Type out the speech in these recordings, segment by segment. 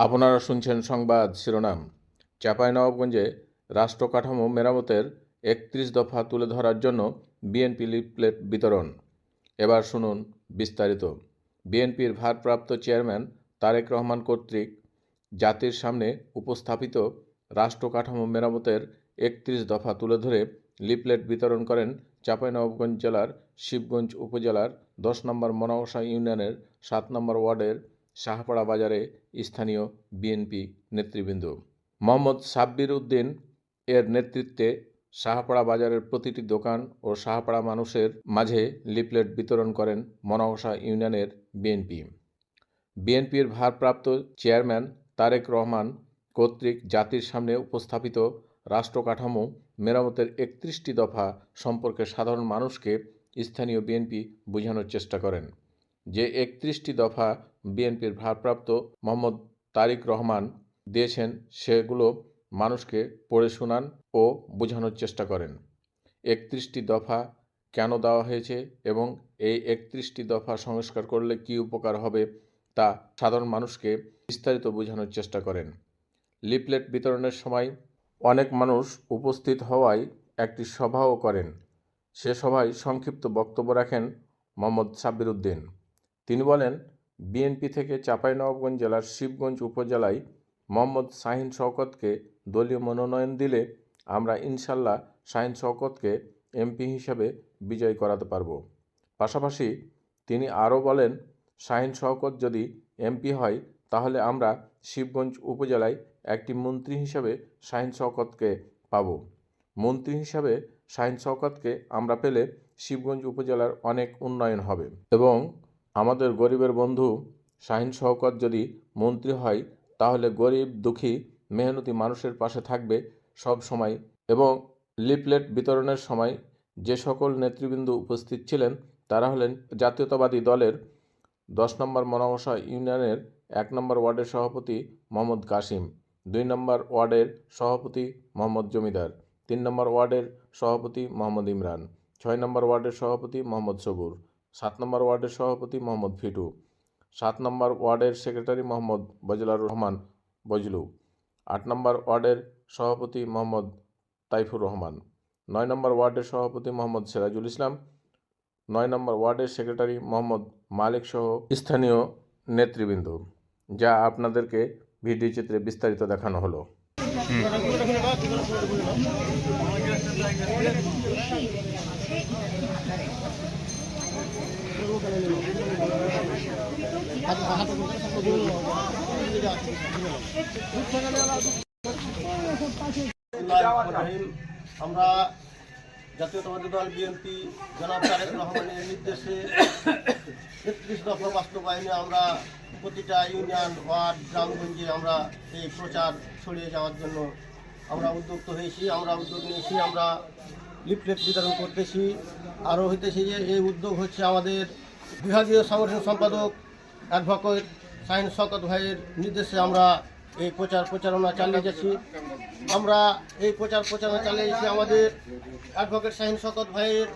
আপনারা শুনছেন সংবাদ শিরোনাম। চাঁপাইনবাবগঞ্জে রাষ্ট্র কাঠামো মেরামতের একত্রিশ দফা তুলে ধরার জন্য বিএনপি লিফলেট বিতরণ। এবার শুনুন বিস্তারিত। বিএনপির ভারপ্রাপ্ত চেয়ারম্যান তারেক রহমান কর্তৃক জাতির সামনে উপস্থাপিত রাষ্ট্রকাঠামো মেরামতের একত্রিশ দফা তুলে ধরে লিফলেট বিতরণ করেন চাঁপাইনবাবগঞ্জ জেলার শিবগঞ্জ উপজেলার দশ নম্বর মনাওসা ইউনিয়নের সাত নম্বর ওয়ার্ডের শাহপাড়া বাজারে স্থানীয় বিএনপি নেতৃবৃন্দ। মোহাম্মদ সাব্বির উদ্দিন এর নেতৃত্বে শাহপাড়া বাজারের প্রতিটি দোকান ও শাহপাড়া মানুষের মাঝে লিফলেট বিতরণ করেন মনাওসা ইউনিয়নের বিএনপি বিএনপির ভারপ্রাপ্ত চেয়ারম্যান তারেক রহমান কর্তৃক জাতির সামনে উপস্থাপিত রাষ্ট্র কাঠামো মেরামতের একত্রিশটি দফা সম্পর্কে সাধারণ মানুষকে স্থানীয় বিএনপি বোঝানোর চেষ্টা করেন, যে একত্রিশটি দফা বিএনপির ভারপ্রাপ্ত মোহাম্মদ তারিক রহমান দিয়েছেন সেগুলো মানুষকে পড়ে শোনান ও বোঝানোর চেষ্টা করেন। একত্রিশটি দফা কেন দেওয়া হয়েছে এবং এই একত্রিশটি দফা সংস্কার করলে কী উপকার হবে তা সাধারণ মানুষকে বিস্তারিত বোঝানোর চেষ্টা করেন। লিফলেট বিতরণের সময় অনেক মানুষ উপস্থিত হওয়ায় একটি সভাও করেন। সে সভায় সংক্ষিপ্ত বক্তব্য রাখেন মোহাম্মদ সাব্বির উদ্দিন। তিনি বলেন বিএনপি থেকে চাঁপাইনবাবগঞ্জ জেলার শিবগঞ্জ উপজেলায় মোহাম্মদ শাহিন শওকতকে দলীয় মনোনয়ন দিলে আমরা ইনশাল্লাহ শাহিন শওকতকে এমপি হিসেবে বিজয় করাতে পারব। পাশাপাশি তিনি আরও বলেন, শাহিন শওকত যদি এমপি হয়, তাহলে আমরা শিবগঞ্জ উপজেলায় একটি মন্ত্রী হিসেবে শাহিন শওকতকে পাব। মন্ত্রী হিসাবে শাহিন শওকতকে আমরা পেলে শিবগঞ্জ উপজেলার অনেক উন্নয়ন হবে এবং আমাদের গরিবের বন্ধু শাহিন শওকত যদি মন্ত্রী হয়, তাহলে গরিব দুঃখী মেহনতি মানুষের পাশে থাকবে সব সময় এবং লিফলেট বিতরণের সময় যে সকল নেতৃবৃন্দ উপস্থিত ছিলেন, তারা হলেন জাতীয়তাবাদী দলের দশ নম্বর মনামশা ইউনিয়নের এক নম্বর ওয়ার্ডের সভাপতি মোহাম্মদ কাসিম, দুই নম্বর ওয়ার্ডের সভাপতি মোহাম্মদ জমিদার, তিন নম্বর ওয়ার্ডের সভাপতি মোহাম্মদ ইমরান, ছয় নম্বর ওয়ার্ডের সভাপতি মোহাম্মদ সবুর। সাত নম্বর ওয়ার্ডের সভাপতি মোহাম্মদ ফিটু সাত নম্বর ওয়ার্ডের সেক্রেটারি মোহাম্মদ বজলার রহমান বজলু, আট নম্বর ওয়ার্ডের সভাপতি মোহাম্মদ তাইফুর রহমান, নয় নম্বর ওয়ার্ডের সভাপতি মোহাম্মদ সিরাজুল ইসলাম, নয় নম্বর ওয়ার্ডের সেক্রেটারি মোহাম্মদ মালিক সহ স্থানীয় নেতৃবৃন্দ, যা আপনাদেরকে ভিডিও চিত্রে বিস্তারিত দেখানো হলো। রহিম আমরা জাতীয়তাবাদী দল বিএনপি জনাব তারেক রহমানের নির্দেশে একত্রিশ দফা বাস্তবায়নে আমরা প্রতিটা ইউনিয়ন, ওয়ার্ড, গ্রামগঞ্জে আমরা এই প্রচার ছড়িয়ে যাওয়ার জন্য আমরা উদ্যুক্ত হয়েছি, আমরা উদ্যোগ নিয়েছি, আমরা লিফলেট বিতরণ করতেছি আরও হইতেছি যে এই উদ্যোগ হচ্ছে আমাদের বিভাগীয় সাংগঠনিক সম্পাদক অ্যাডভোকেট সাইন শকত ভাইয়ের নির্দেশে আমরা এই প্রচার প্রচারণা চালিয়ে যাচ্ছি। আমরা এই প্রচার প্রচারণা চালিয়ে যাচ্ছি আমাদের অ্যাডভোকেট শাহিন শকত ভাইয়ের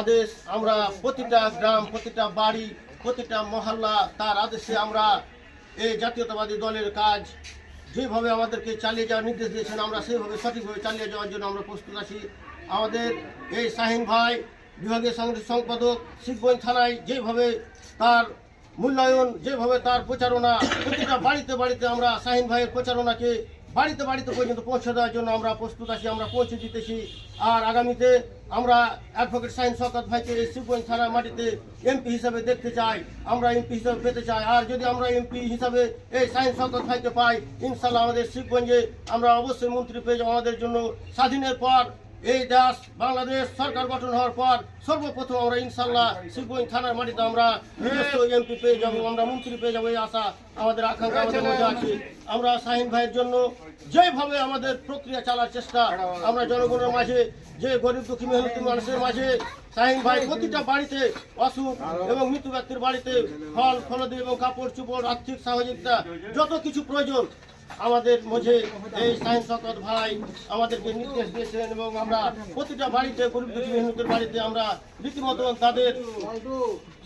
আদেশ আমরা প্রতিটা গ্রাম, প্রতিটা বাড়ি, প্রতিটা মহল্লা তার আদেশে আমরা এই জাতীয়তাবাদী দলের কাজ যেভাবে আমাদেরকে চালিয়ে যাওয়ার নির্দেশ দিয়েছেন, আমরা সেইভাবে সঠিকভাবে চালিয়ে যাওয়ার জন্য আমরা প্রস্তুত আছি। আমাদের এই শাহিন ভাই বিভাগীয় সাংগঠনিক সম্পাদক শিবগঞ্জ থানায় যেভাবে তার মূল্যায়ন, যেভাবে তার প্রচারণা, প্রতিটা বাড়িতে বাড়িতে আমরা শাহিন ভাইয়ের প্রচারণাকে বাড়িতে বাড়িতে পর্যন্ত পৌঁছে দেওয়ার জন্য আমরা প্রস্তুত আছি, আমরা পৌঁছে দিতেছি। আর আগামীতে আমরা অ্যাডভোকেট শাহিন শওকত ভাইকে এই শিবগঞ্জ থানার মাটিতে এমপি হিসাবে দেখতে চাই, আমরা এমপি হিসাবে পেতে চাই। আর যদি আমরা এমপি হিসাবে এই শাহিন শওকত ভাইকে পাই ইনশাল্লাহ আমাদের শিবগঞ্জে আমরা অবশ্যই মন্ত্রী পেয়ে আমাদের জন্য স্বাধীনের পর এই দেশ বাংলাদেশ সরকার গঠন হওয়ার পর সর্বপ্রথম আমরা ইনশাল্লাহ শিবগঞ্জ থানার মাটিতে আমরা এমপি পেয়ে যাব, আমরা মন্ত্রী পেয়ে যাব, এই আশা আমাদের আকাঙ্ক্ষা আছে। আমরা শাহিন ভাইয়ের জন্য যেভাবে আমাদের প্রক্রিয়া চালার চেষ্টা, আমরা জনগণের মাঝে, যে গরিব দুঃখী মেহনতি মানুষের মাঝে শাহিন ভাই প্রতিটা বাড়িতে অসুখ এবং মৃত্যু ব্যক্তির বাড়িতে ফল, ফলদি এবং কাপড়, চুপড়, আর্থিক সহযোগিতা, যত কিছু প্রয়োজন আমাদের মাঝে এই সাইন্স শকত ভাই আমাদেরকে নির্দেশ দিয়েছেন এবং আমরা প্রতিটা বাড়িতে, গরিব দুঃখী মেহনতের বাড়িতে আমরা রীতিমতো তাদের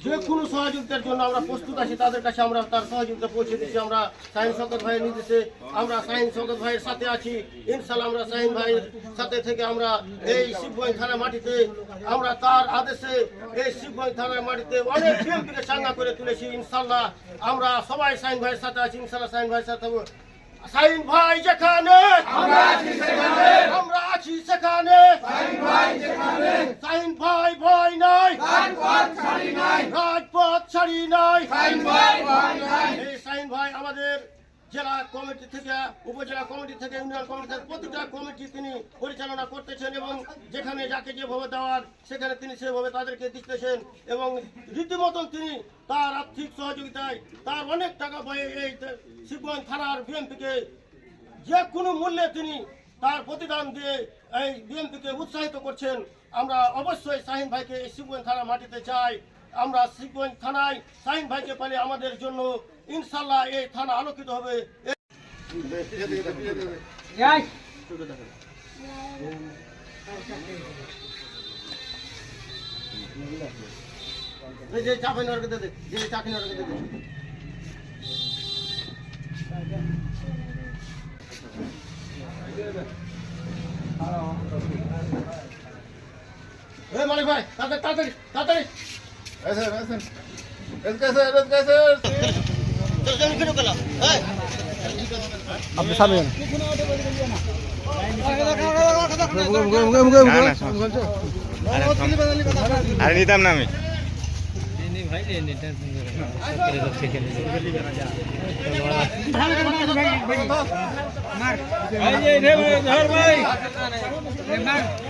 যে কোনো সহযোগিতার জন্য আমরা প্রস্তুত আছি, তাদের কাছে আমরা তার সহযোগিতা পৌঁছে দিচ্ছি আমরা সায়েন্স শকত ভাইয়ের নির্দেশে আমরা সাইন শকত ভাইয়ের সাথে আছি। ইনশাল্লাহ আমরা সাইন ভাইয়ের সাথে থেকে আমরা এই শিবগঞ্জ থানা মাটিতে আমরা তার আদেশে এই শিবগঞ্জ থানার মাটিতে অনেক বিএমপিকে চাঙ্গা করে তুলেছি। ইনশাল্লাহ আমরা সবাই সাইন ভাইয়ের সাথে আছি। ইনশাল্লাহ সাইন ভাইয়ের সাথে সাইন ভাই যেখানে আমরা আছি সেখানে। সাইন ভাই ভয় নাই। রাজপথ ছাড়ি নাই। এই সাইন ভাই আমাদের জেলা কমিটি থেকে, উপজেলা কমিটি থেকে, ইউনিয়ন কমিটি থেকে প্রতিটা কমিটি তিনি পরিচালনা করতেছেন এবং যেখানে যাকে যেভাবে দেওয়ার, সেখানে তিনি সেভাবে তাদেরকে দিতেছেন এবং রীতিমতন তিনি তার আর্থিক সহযোগিতায় তার অনেক টাকা পায় এই শিবগঞ্জ থানার বিএমপিকে যে কোনো মূল্যে তিনি তার প্রতিদান দিয়ে এই বিএনপিকে উৎসাহিত করছেন। আমরা অবশ্যই শাহিন ভাইকে এই শিবগঞ্জ থানা মাটিতে চাই। আমরা শিবগঞ্জ থানায় সাইন ভাইকে পেলে আমাদের জন্য ইনশাল্লাহ এই থানা আলোকিত হবে। এই যে চাকরি নেওয়ার দে দে যে চাকরি নেওয়ার দে দে মালিক ভাই তাড়াতাড়ি তাড়াতাড়ি। আপনি সামনে আরে নিতাম না আমি ধন্যবাদ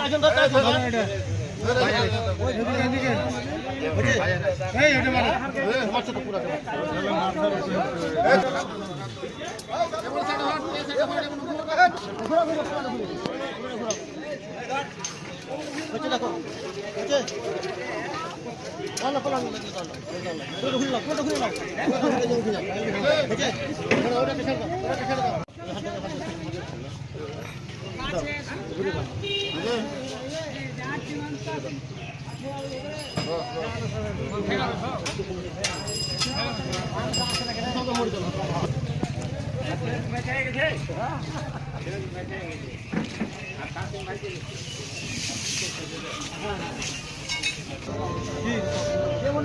কাজন ধর কাজন ধর মারছে তো পুরা হচ্ছে দেখো হচ্ছে আল্লাহ পালান লাগে তো আল্লাহ ঘুরে নাও ঘুরে নাও ঘুরে নাও হচ্ছে ওটা ছেড়ে দাও ওটা ছেড়ে দাও ডেলিস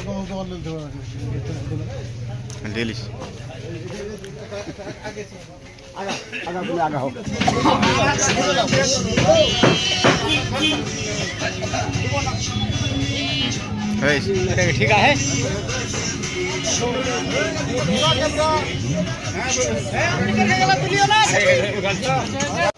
সব লোক পিছনে যাও তোমার